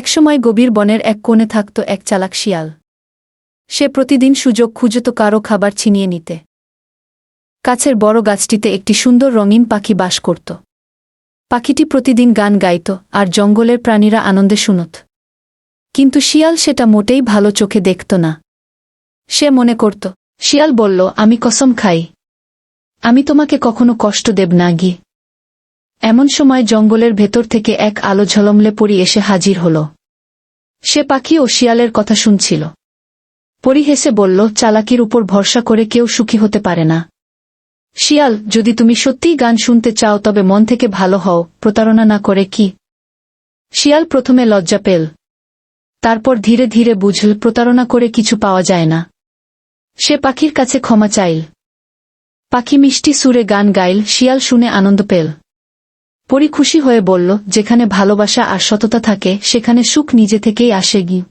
একসময় গভীর বনের এক কোণে থাকত এক চালাক শিয়াল। সে প্রতিদিন সুযোগ খুঁজত কারও খাবার ছিনিয়ে নিতে। কাছের বড় গাছটিতে একটি সুন্দর রঙিন পাখি বাস করত। পাখিটি প্রতিদিন গান গাইত আর জঙ্গলের প্রাণীরা আনন্দে শুনত। কিন্তু শিয়াল সেটা মোটেই ভালো চোখে দেখত না। সে মনে করত, শিয়াল বলল, আমি কসম খাই। আমি তোমাকে কখনো কষ্ট দেব না, গি। এমন সময় জঙ্গলের ভেতর থেকে এক আলো ঝলমলে পরি এসে হাজির হল। সে পাখি ও শিয়ালের কথা শুনছিল। পরি হেসে বলল, চালাকির উপর ভরসা করে কেউ সুখী হতে পারে না। শিয়াল, যদি তুমি সত্যিই গান শুনতে চাও, তবে মন থেকে ভালো হও, প্রতারণা না করে কি? শিয়াল প্রথমে লজ্জা পেল। তারপর ধীরে ধীরে বুঝল, প্রতারণা করে কিছু পাওয়া যায় না। সে পাখির কাছে ক্ষমা চাইল। পাখি মিষ্টি সুরে গান গাইল, শিয়াল শুনে আনন্দ পেল। পরি খুশি হয়ে বলল, যেখানে ভালোবাসা আর সততা থাকে, সেখানে সুখ নিজে থেকেই আসে গি